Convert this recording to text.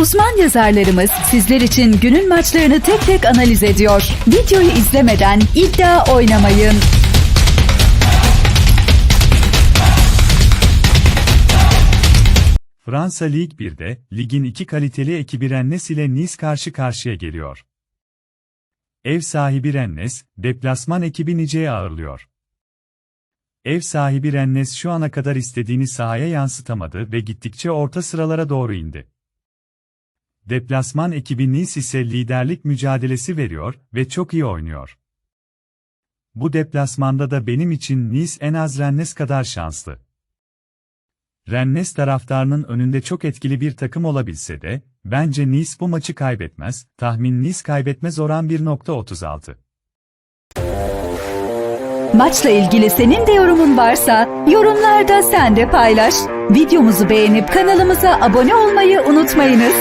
Uzman yazarlarımız sizler için günün maçlarını tek tek analiz ediyor. Videoyu izlemeden iddia oynamayın. Fransa Lig 1'de, ligin iki kaliteli ekibi Rennes ile Nice karşı karşıya geliyor. Ev sahibi Rennes, deplasman ekibi Nice'yi ağırlıyor. Ev sahibi Rennes şu ana kadar istediğini sahaya yansıtamadı ve gittikçe orta sıralara doğru indi. Deplasman ekibi Nice ise liderlik mücadelesi veriyor ve çok iyi oynuyor. Bu deplasmanda da benim için Nice en az Rennes kadar şanslı. Rennes taraftarının önünde çok etkili bir takım olabilse de, bence Nice bu maçı kaybetmez, tahmin Nice kaybetmez oran 1.36. Maçla ilgili senin de yorumun varsa yorumlarda sen de paylaş. Videomuzu beğenip kanalımıza abone olmayı unutmayınız.